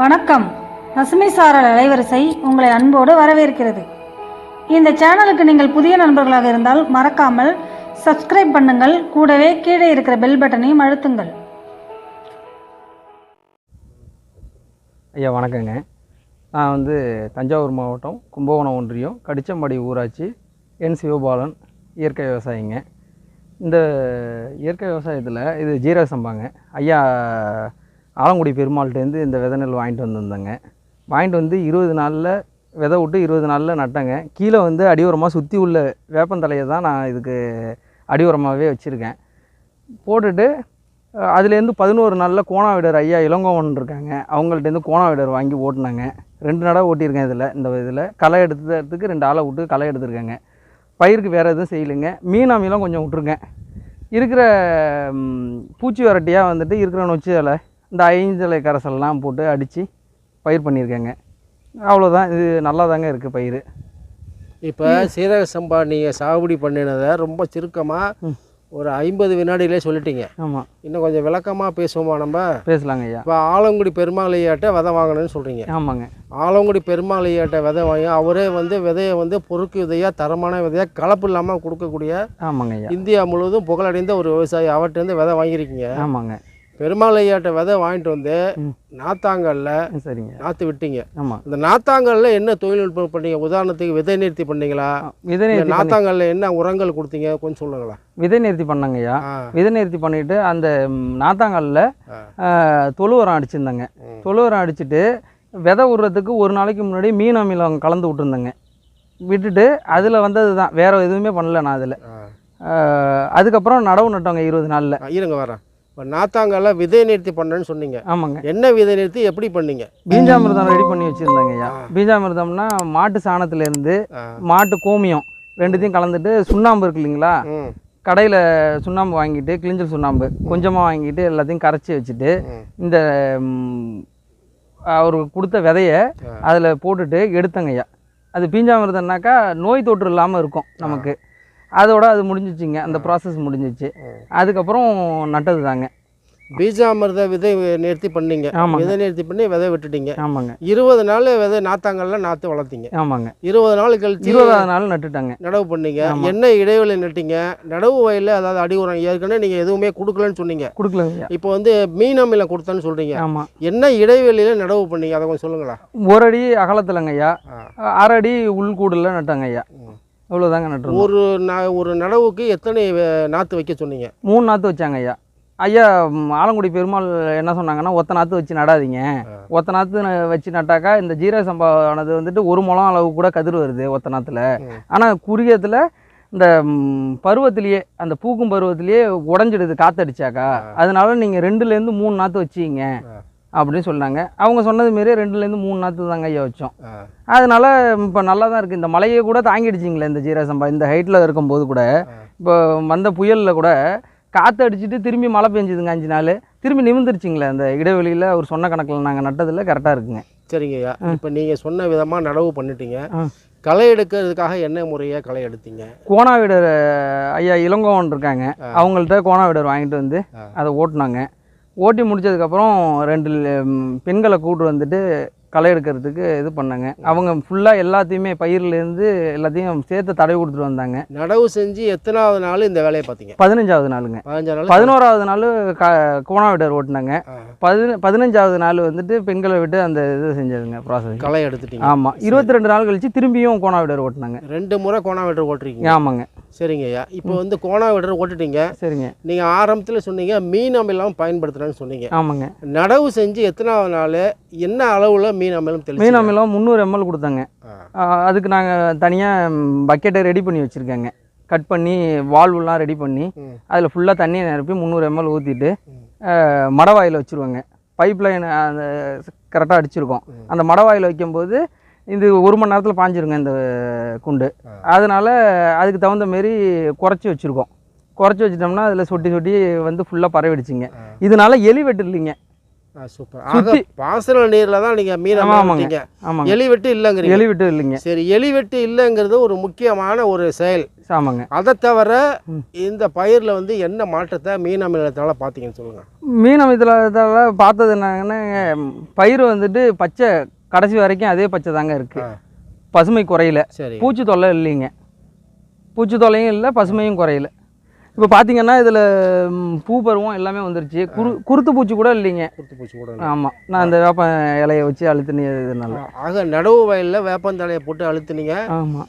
வணக்கம். பசுமை சாரல் அலைவரிசை உங்களை அன்போடு வரவேற்கிறது. இந்த சேனலுக்கு நீங்கள் புதிய நண்பர்களாக இருந்தால் மறக்காமல் சப்ஸ்கிரைப் பண்ணுங்கள். கூடவே கீழே இருக்கிற பெல் பட்டனையும் அழுத்துங்கள். ஐயா வணக்கங்க. நான் வந்து தஞ்சாவூர் மாவட்டம் கும்பகோணம் ஒன்றியம் கடிச்சம்பாடி ஊராட்சி என் சிவபாலன் இயற்கை விவசாயிங்க. இந்த இயற்கை விவசாயத்தில் இது ஜீரக சம்பாங்க. ஐயா ஆலங்குடி பெருமாள்கிட்டேருந்து இந்த விதை நெல் வாங்கிட்டு வந்திருந்தேங்க. வாங்கிட்டு வந்து இருபது நாளில் விதை விட்டு இருபது நாளில் நட்டேங்க. கீழே வந்து அடியோரமாக சுற்றி உள்ள வேப்பந்தலையை தான் நான் இதுக்கு அடியோரமாகவே வச்சுருக்கேன். போட்டுட்டு அதுலேருந்து பதினோரு நாளில் கோணாவிடர் ஐயா இளங்கோவன் இருக்காங்க. அவங்கள்ட்டேருந்து கோணாவிடர் வாங்கி ஓட்டினாங்க. ரெண்டு நடை ஓட்டியிருக்கேன் இதில் இந்த இதில். களை எடுத்ததுக்கு ரெண்டு ஆளை விட்டு களை எடுத்திருக்கேங்க. பயிருக்கு வேறு எதுவும் செய்யலைங்க. மீன் கொஞ்சம் விட்ருக்கேன் இருக்கிற பூச்சி வரட்டியாக வந்துட்டு இருக்கிற நொச்சி இலை இந்த ஐஞ்சலை கரைசல்லாம் போட்டு அடித்து பயிர் பண்ணியிருக்கேங்க. அவ்வளோதான். இது நல்லா தாங்க இருக்குது பயிர். இப்போ சீரக சம்பா நீங்கள் சாகுபடி பண்ணினதை ரொம்ப சுருக்கமாக ஒரு ஐம்பது வினாடியிலே சொல்லிட்டீங்க. ஆமாம் இன்னும் கொஞ்சம் விளக்கமாக பேசுவோமா நம்ம? பேசலாங்க ஐயா. இப்போ ஆலங்குடி பெருமாளையாட்ட விதை வாங்கணும்னு சொல்கிறீங்க ஆமாங்க. ஆலங்குடி பெருமாளையாட்ட விதை வாங்கி அவரே வந்து விதையை வந்து பொறுக்கு விதையாக தரமான விதையாக கலப்பு இல்லாமல் கொடுக்கக்கூடிய ஆமாங்க ஐயா. இந்தியா முழுவதும் புகழடைந்த ஒரு விவசாயி. அவர்கிட்ட விதை வாங்கியிருக்கீங்க. ஆமாங்க. பெருமாளையாட்ட விதை வாங்கிட்டு வந்து. நாத்தாங்கல்ல சரிங்க. நாற்று விட்டீங்க. ஆமாம் இந்த நாத்தாங்கல்ல என்ன தொழில்நுட்பம் பண்ணீங்க? உதாரணத்துக்கு விதை நிறுத்தி பண்ணீங்களா? விதை நிறுத்தி நாத்தாங்கல்ல என்ன உரங்கள் கொடுத்தீங்க? கொஞ்சம் சொல்லுங்களேன். விதை நிறுத்தி பண்ணாங்க ஐயா. ஆ. விதை நிறுத்தி பண்ணிவிட்டு அந்த நாத்தாங்கல்ல. தொழு உரம் அடிச்சிருந்தாங்க. தொழு உரம் அடிச்சுட்டு விதை விடுறதுக்கு ஒரு நாளைக்கு முன்னாடி மீன் அமிலம் கலந்து விட்டுருந்தேங்க. விட்டுட்டு அதில் வந்தது தான் வேறு எதுவுமே பண்ணல நான் அதில். அதுக்கப்புறம் நடவு நட்டோங்க இருபது நாளில். இருங்க வரேன். இப்போ நாத்தாங்கல்ல விதை நிறுத்தி பண்ணேன்னு சொன்னீங்க. ஆமாங்க. என்ன விதை நிறுத்தி எப்படி பண்ணீங்க? பீஞ்சாமிர்தம் ரெடி பண்ணி வச்சுருந்தாங்க ஐயா. ஆ. பீஞ்சாமிர்தம்னா மாட்டு சாணத்துலேருந்து. மாட்டு கோமியம் ரெண்டுத்தையும் கலந்துட்டு சுண்ணாம்பு இருக்கு இல்லைங்களா? கடையில் சுண்ணாம்பு வாங்கிட்டு கிளிஞ்சல் சுண்ணாம்பு கொஞ்சமாக வாங்கிட்டு எல்லாத்தையும் கரைச்சி வச்சுட்டு. இந்த ம், அவர் கொடுத்த விதைய. அதில் போட்டுட்டு எடுத்தங்க ஐயா. அது பீஞ்சாமிருதம்னாக்கா நோய் தொற்று இல்லாமல் இருக்கும் நமக்கு. அதோட அது முடிஞ்சிச்சுங்க. அந்த ப்ராசஸ் முடிஞ்சிச்சு. அதுக்கப்புறம் நட்டது தாங்க பீஜாமிர்த விதை நிறுத்தி பண்ணீங்க. விதை நிறுத்தி பண்ணி விதை விட்டுட்டீங்க. ஆமாங்க. இருபது நாள் விதை நாத்தாங்கல்ல நாற்று வளர்த்தீங்க. ஆமாங்க. இருபது நாள் கழிச்சு இருபதாவது நாள் நட்டுட்டாங்க. நடவு பண்ணீங்க. என்ன இடைவெளி நட்டீங்க? நடவு வயலில் அதாவது அடி உரம் ஏற்கனவே நீங்கள் எதுவுமே கொடுக்கலன்னு சொன்னீங்க. கொடுக்கலங்க. ஐயா இப்போ வந்து மீன் அமிலம் கொடுத்தேன்னு சொல்கிறீங்க ஆமாம் என்ன இடைவெளியில் நடவு பண்ணீங்க? அதை கொஞ்சம் சொல்லுங்களேன். ஒரு அடி அகலத்துலங்க ஐயா. அரை அடி உள்கூடில் நட்டாங்க ஐயா. இவ்வளோதாங்க நட்டுருந்தோம் ஒரு ந ஒரு நடவுக்கு எத்தனை நாற்று வைக்க சொன்னீங்க? மூணு நாற்று வச்சாங்க ஐயா. ஐயா ஆலங்குடி பெருமாள் என்ன சொன்னாங்கன்னா ஒத்த நாற்று வச்சு நடாதீங்க. ஒத்த நாற்று வச்சு நட்டாக்கா இந்த ஜீரக சம்பாவானது வந்துட்டு ஒரு முழம் அளவு கூட கதிர் வருது ஒத்த நாற்றுல. ஆனால் குறுகியத்தில் இந்த பருவத்திலேயே அந்த பூக்கும் பருவத்திலேயே உடஞ்சிடுது காத்தடிச்சாக்கா. அதனால நீங்கள் ரெண்டுலேருந்து மூணு நாற்று வச்சிங்க. அப்படின்னு சொன்னாங்க அவங்க சொன்னது மாரி ரெண்டுலேருந்து மூணு நாற்று தாங்க ஐயா வச்சோம். அதனால இப்போ நல்லா தான் இருக்குது இந்த மலையை கூட தாங்கிடுச்சிங்களே இந்த ஜீரக சம்பா இந்த ஹைட்டில் இருக்கும்போது கூட இப்போ வந்த புயலில் கூட காற்று அடிச்சுட்டு திரும்பி மழை பெஞ்சுதுங்க அஞ்சு நாள். திரும்பி நிமிந்துருச்சுங்களே அந்த இடைவெளியில் அவர் சொன்ன கணக்கில் நாங்கள் நட்டதில் கரெக்டாக இருக்குங்க. சரிங்கய்யா இப்போ நீங்கள் சொன்ன விதமாக நடவு பண்ணிட்டீங்க. களை எடுக்கிறதுக்காக என்ன முறையாக களை எடுத்தீங்க? கோணாவிடர் ஐயா இளங்கோவன் இருக்காங்க. அவங்கள்ட்ட கோணாவிடர் வாங்கிட்டு வந்து. அதை ஓட்டினாங்க. ஓட்டி முடிச்சதுக்கப்புறம் ரெண்டு பெண்களை கூட்டு வந்துட்டு களை எடுக்கிறதுக்கு இது பண்ணாங்க. அவங்க ஃபுல்லாக எல்லாத்தையுமே பயிர்லேருந்து எல்லாத்தையும் சேர்த்து தடவி கொடுத்துட்டு வந்தாங்க. நடவு செஞ்சு எத்தனாவது நாள் இந்த வேலையை பார்த்தீங்க? பதினஞ்சாவது நாளுங்க. பதினோராவது நாள் க கோணாவிடர் ஓட்டினாங்க. பதின பதினஞ்சாவது நாள் வந்துட்டு பெண்களை விட்டு அந்த இது செஞ்சதுங்க ப்ராசஸ் களை எடுத்துட்டீங்க. ஆமாம் இருபத்தி ரெண்டு நாள் கழிச்சு திரும்பியும் கோணாவிடர் ஓட்டினாங்க. ரெண்டு முறை கோணாவீட்டர் ஓட்டுறீங்க. ஆமாங்க. சரிங்கய்யா இப்போ வந்து கோணாவீட்டர் ஓட்டுட்டீங்க சரிங்க. நீங்கள் ஆரம்பத்தில் சொன்னீங்க மீன் அமிலம் பயன்படுத்துகிறேன்னு சொன்னீங்க. ஆமாங்க. நடவு செஞ்சு எத்தனாவது நாள் என்ன அளவில் மீன் அமிலம் மீன் அமிலம் முந்நூறு எம்எல் கொடுத்தாங்க. அதுக்கு நாங்கள் தனியாக பக்கெட்டை ரெடி பண்ணி வச்சுருக்கேங்க. கட் பண்ணி வால்வுலாம் ரெடி பண்ணி. அதில் ஃபுல்லாக தண்ணியை நிரப்பி முந்நூறு எம்எல் ஊற்றிட்டு. மடவாயில் வச்சுருவாங்க. பைப் லைன் அந்த கரெக்டாக அடிச்சிருக்கோம். அந்த மடவாயில் வைக்கும்போது இது ஒரு மணி நேரத்தில் பாஞ்சிருங்க இந்த குண்டு. அதனால அதுக்கு தகுந்த மாரி குறைச்சி வச்சுருக்கோம். குறைச்சி வச்சிட்டோம்னா அதில் சொட்டி சொட்டி வந்து ஃபுல்லாக பரவிடுச்சுங்க. இதனால எலி வெட்டு இல்லைங்க சூப்பர். பாசன நீரில் தான் நீங்கள் மீன் ஆமாங்க. ஆமாங்க. எலி வெட்டு இல்லைங்கிறீங்க. எலி வெட்டு இல்லைங்க. சரி எலி வெட்டு இல்லைங்கிறது ஒரு முக்கியமான ஒரு செயல். ஆமாங்க. அதை தவிர. இந்த பயிரில் வந்து என்ன மாற்றத்தை மீன் அமிலத்தால் பார்த்தீங்கன்னு சொல்லுங்கள் மீன் அமைத்தல பார்த்தது என்னங்கன்னா பயிர் வந்துட்டு பச்சை கடைசி வரைக்கும் அதே பச்சை தாங்க இருக்குது. பசுமை குறையல. பூச்சி தொல்லை இல்லைங்க. பூச்சி தொல்லையும் இல்லை பசுமையும் குறையல. இப்போ பார்த்தீங்கன்னா இதில் பூ பருவம் எல்லாமே வந்துருச்சு. குரு குருத்து பூச்சி கூட இல்லைங்க. குருத்து பூச்சி கூட ஆமாம் நான் அந்த வேப்ப இலையை வச்சு அழுத்தினதுனால ஆக நடவு வயலில் வேப்பந்தழையை போட்டு அழுத்துனீங்க. ஆமாம்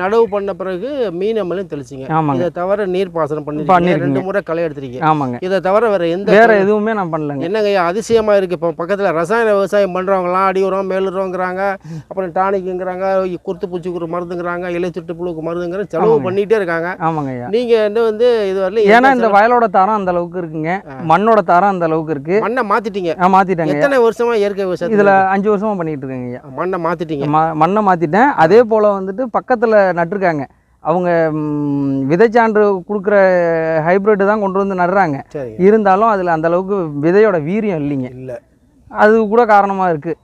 நடவு பண்ண பிறகு மீன் அமிலம் தெளிச்சிங்க. இதை தவிர நீர் பாசனம் பண்ணிருக்கீங்க. பண்ணிருக்கீங்க. ரெண்டு முறை களை எடுத்துருக்கீங்க. ஆமாங்க. இதை தவிர வேற எந்த வேற எதுவுமே நான் பண்ணலங்க. என்னங்க ஐயா அதிசயமா இருக்கு. இப்போ பக்கத்தில் ரசாயன விவசாயம் பண்றவங்களாம் அடி உரம் மேல் உரங்கிறாங்க அப்புறம் டானிக்குங்கிறாங்க குருத்து பூச்சிக்கு ஒரு மருந்துங்கிறாங்க இலை சுட்டு புழுக்கு மருந்துங்கிற செலவு. பண்ணிட்டே இருக்காங்க. ஆமாங்க நீங்க என்ன வந்து இது வரல ஏன்னா இந்த வயலோட தரம் அந்த அளவுக்கு இருக்குங்க. மண்ணோட தரம் அந்த அளவுக்கு இருக்கு. மண்ணை மாத்திட்டீங்க. மாத்திட்டேங்க. எத்தனை வருஷமா இயற்கை விவசாயத்துல இதுல அஞ்சு வருஷமா பண்ணிட்டு இருக்கேங்க மண்ணை மாத்திட்டீங்க. மண்ணை மாற்றிட்டேன் அதே போல் வந்துட்டு பக்கத்தில் நட்டிருக்காங்க. அவங்க விதைச்சான்று கொடுக்குற ஹைப்ரிட் தான் கொண்டு வந்து நடுறாங்க. இருந்தாலும் அதில் அந்த அளவுக்கு விதையோட வீரியம் இல்லைங்க. இல்ல. அது கூட காரணமாக இருக்குது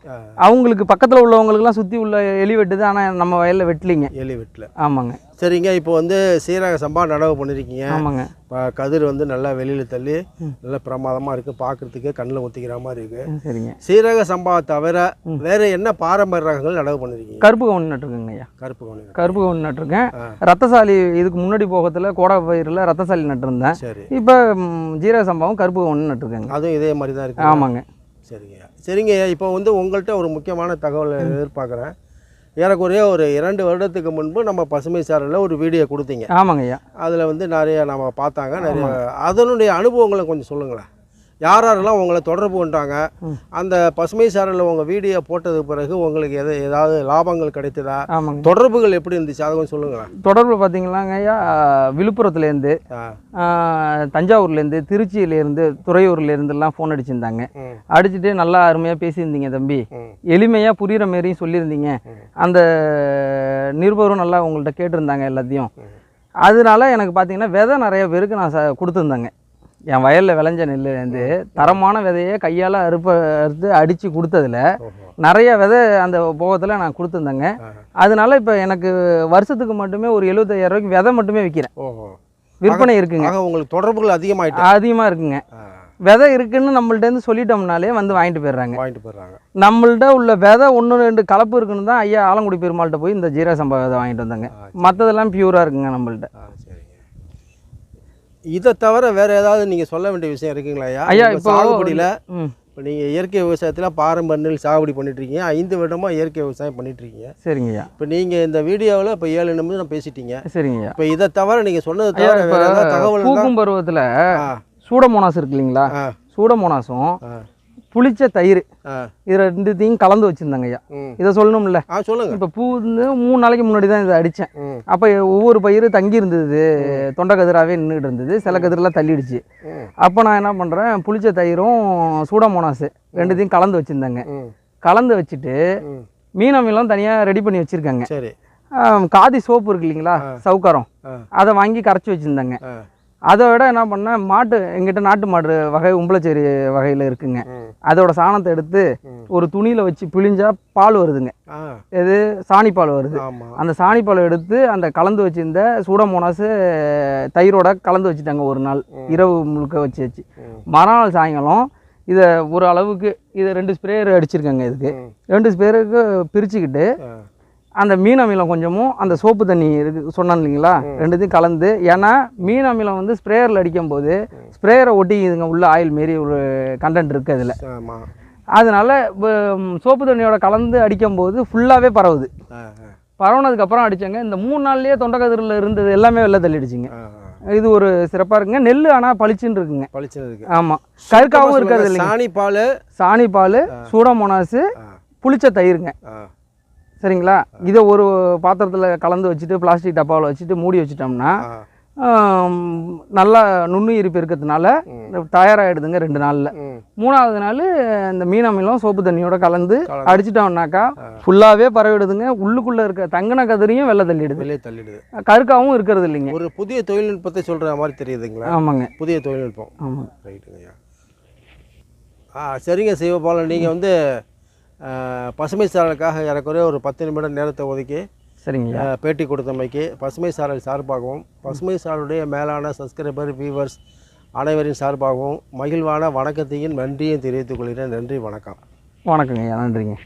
அவங்களுக்கு பக்கத்தில் உள்ளவங்களுக்குலாம் சுற்றி உள்ள எலி வெட்டுது ஆனால் நம்ம வயலில் வெட்டலிங்க. எலி வீட்டில். ஆமாங்க. சரிங்க இப்போ வந்து சீரக சம்பா நடவு பண்ணிருக்கீங்க. ஆமாங்க. இப்போ கதிர் வந்து நல்லா வெளியில தள்ளி நல்லா பிரமாதமா இருக்கு பார்க்கறதுக்கு கண்ணில் ஒத்திக்கிற மாதிரி இருக்கு. ம், சரிங்க. சீரக சம்பா தவிர வேற என்ன பாரம்பரிய ரகங்கள் நடவு பண்ணிருக்கீங்க? கருப்பு கவுன் நட்டுருக்கேங்க ஐயா. கருப்பு கவுனி கருப்பு கவுன் நட்டிருக்கேன். ரத்தசாலி இதுக்கு முன்னாடி போகத்தில் கோடை பயிரில் ரத்தசாலி நட்டிருந்தேன். சரி. இப்போ ஜீரக சம்பாவும் கருப்பு கவுன் நட்டிருக்கேங்க. அதுவும் இதே மாதிரி தான் இருக்கு. ஆமாங்க. சரிங்க. சரிங்க இப்போ வந்து உங்கள்கிட்ட ஒரு முக்கியமான தகவல் எதிர்பார்க்குறேன். ஏறக்குறைய ஒரு இரண்டு வருடத்துக்கு முன்பு நம்ம பசுமை சாரில் ஒரு வீடியோ கொடுத்தீங்க. ஆமாங்க ஐயா அதில் வந்து நிறைய நம்ம பார்த்தாங்க நிறைய அதனுடைய அனுபவங்களை கொஞ்சம் சொல்லுங்களேன். யார் யாரெல்லாம் உங்களை தொடர்பு கொண்டாங்க. அந்த பசுமை சாரில் உங்கள் வீடியோ போட்டதுக்கு பிறகு உங்களுக்கு எது ஏதாவது லாபங்கள் கிடைத்ததா? ஆமாங்க. தொடர்புகள் எப்படி இருந்துச்சு? அதை கொஞ்சம் சொல்லுங்களேன். தொடர்பு பார்த்தீங்களாங்க ஐயா விழுப்புரத்துலேருந்து தஞ்சாவூர்லேருந்து திருச்சியிலேருந்து துறையூர்லேருந்துலாம் ஃபோன் அடிச்சிருந்தாங்க. அடிச்சுட்டு நல்லா அருமையாக பேசியிருந்தீங்க தம்பி. எளிமையாக புரிகிற மாரியும் சொல்லியிருந்தீங்க. அந்த நிருபரும் நல்லா உங்கள்கிட்ட கேட்டிருந்தாங்க எல்லாத்தையும். அதனால எனக்கு பார்த்தீங்கன்னா விதை நிறைய பேருக்கு நான் ச கொடுத்துருந்தேங்க. என் வயலில் விளைஞ்ச நெல்லுலேருந்து தரமான விதையை கையால் அறுப்ப அறுத்து அடித்து கொடுத்ததுல நிறைய விதை அந்த போகத்தில் நான் கொடுத்துருந்தேங்க. அதனால இப்போ எனக்கு வருஷத்துக்கு மட்டுமே ஒரு எழுபத்தாயிரம் ரூபாய்க்கு விதை மட்டுமே விற்கிறேன் விற்பனை இருக்குங்க. உங்களுக்கு தொடர்புகள் அதிகமாயிட்டு. அதிகமாக இருக்குங்க. விதை இருக்குன்னு நம்மள்ட்டேருந்து சொல்லிட்டோம்னாலே வந்து வாங்கிட்டு போயிடுறாங்க. வாங்கிட்டு போயிடுறாங்க. நம்மள்ட்ட உள்ள விதை ஒன்று ரெண்டு கலப்பு இருக்குன்னு தான் ஐயா ஆலங்குடி பெருமாள்கிட்ட போய் இந்த ஜீரக சம்பா விதை வாங்கிட்டு வந்தாங்க. மற்றதெல்லாம் பியூராக இருக்குங்க நம்மள்ட்ட. இதை தவிர வேற ஏதாவது நீங்க சொல்ல வேண்டிய விஷயம் இருக்குங்களா ஐயா? ஐயா, இப்போ சாகுபடியில ம். இப்போ நீங்க இயற்கை விவசாயத்துல பாரம்பரிய நெல் சாகுபடி பண்ணிட்டு இருக்கீங்க ஐந்து வருடமா இயற்கை விவசாயம் பண்ணிட்டு இருக்கீங்க சரிங்க ஐயா. இப்போ நீங்க இந்த வீடியோவில் இப்போ ஏழு நிமிஷம் பேசிட்டீங்க. சரிங்க ஐயா. இப்போ இதை தவிர நீங்க சொன்னது தவிர வேற ஏதாவது தகவல் பூக்கும் பருவத்தில் சூடமோனாஸ் இருக்கு இல்லைங்களா சூடமோனாஸும் புளிச்ச தயிர். இது ரெண்டுத்தையும் கலந்து வச்சுருந்தாங்க ஐயா. இதை சொல்லணும்ல. சொல்லுங்க. இப்போ பூ வந்து மூணு நாளைக்கு முன்னாடி தான் இதை அடித்தேன் அப்போ ஒவ்வொரு பயிர் தங்கி இருந்தது. தொண்டை கதிராகவே நின்றுட்டு இருந்தது. சில கதிரெல்லாம் தள்ளிடுச்சு. அப்போ நான் என்ன பண்ணுறேன் புளிச்ச தயிரும் சூடமோனாஸு ரெண்டுத்தையும் கலந்து வச்சுருந்தாங்க. கலந்து வச்சுட்டு ம். மீன் அமிலம் தனியாக ரெடி பண்ணி வச்சுருக்காங்க. சரி. காதி சோப்பு இருக்கு இல்லைங்களா சவுக்காரம். அதை வாங்கி கரைச்சி வச்சுருந்தாங்க. அதை விட என்ன பண்ணேன் மாட்டு எங்கிட்ட நாட்டு மாடு வகை உம்பளச்சேரி வகையில் இருக்குங்க. அதோட சாணத்தை எடுத்து. ஒரு துணியில் வச்சு பிழிஞ்சா பால் வருதுங்க. எது? சாணி பால் வருது அந்த சாணி பாலை எடுத்து அந்த கலந்து வச்சிருந்த சூடமோனாஸு தயிரோட கலந்து வச்சுட்டாங்க ஒரு நாள். இரவு முழுக்க வச்சு வச்சு மறுநாள் சாயங்காலம் இதை ஒரு அளவுக்கு இதை ரெண்டு ஸ்ப்ரேயர் அடிச்சிருக்காங்க இதுக்கு. ரெண்டு ஸ்ப்ரேயருக்கு பிரிச்சுக்கிட்டு அந்த மீன் அமிலம் கொஞ்சமும் அந்த சோப்பு தண்ணி இருக்கு சொன்னேன் இல்லைங்களா? ரெண்டுத்தையும் கலந்து ஏன்னா மீன் அமிலம் வந்து ஸ்ப்ரேயரில் அடிக்கும் போது ஸ்ப்ரேயரை ஒட்டிக்குதுங்க உள்ள ஆயில் மாரி ஒரு கண்டென்ட் இருக்குது அதில். அதனால சோப்பு தண்ணியோட கலந்து அடிக்கும்போது ஃபுல்லாகவே பரவுது. பரவுனதுக்கப்புறம் அடிச்சாங்க இந்த மூணு நாள்லயே தொண்டைக்கதிரில் இருந்தது எல்லாமே வெளில தள்ளிடுச்சுங்க. இது ஒரு சிறப்பாக இருக்குங்க. நெல் ஆனால் பளிச்சுன்னு இருக்குங்க. பளிச்சுன்னு இருக்கு. ஆமாம் கருக்காவும் இருக்கிறது இல்லைங்க. சாணி பால் சாணி பால் சூடமோனாஸு புளிச்ச தயிருங்க. சரிங்களா? இதை ஒரு பாத்திரத்தில் கலந்து வச்சுட்டு பிளாஸ்டிக் டப்பாவில் வச்சுட்டு மூடி வச்சிட்டோம்னா நல்லா நுண்ணுயிர் பெருக்கிறதுனால தயாராகிடுதுங்க ரெண்டு நாளில். மூணாவது நாள் இந்த மீன் அமிலம் சோப்பு தண்ணியோட கலந்து. அடிச்சிட்டோம்னாக்கா ஃபுல்லாகவே பரவிடுதுங்க. உள்ளுக்குள்ளே இருக்க தங்கின கதிரையும் வெளில தள்ளிடுது. வெளியே தள்ளிடுது. கருக்காவும் இருக்கிறது இல்லைங்க. ஒரு புதிய தொழில்நுட்பத்தை சொல்ற மாதிரி தெரியுதுங்களா? ஆமாங்க. புதிய தொழில்நுட்பம். ஆமாங்க. ரைட்டுங்கய்யா. ஆ சரிங்க சிவபாலன். நீங்கள் வந்து பசுமை சாரலுக்காக ஏறக்குறைய ஒரு பத்து நிமிடம் நேரத்தை ஒதுக்கி சரிங்க. பேட்டி கொடுத்தமைக்கு பசுமை சாரல் சார்பாகவும் பசுமை சாரலுடைய மேலான சப்ஸ்கிரைபர் வியூவர்ஸ் அனைவரின் சார்பாகவும் மகிழ்வான வணக்கத்தையும் நன்றியும் தெரிவித்துக் கொள்கிறேன். நன்றி வணக்கம். வணக்கங்க நன்றிங்க.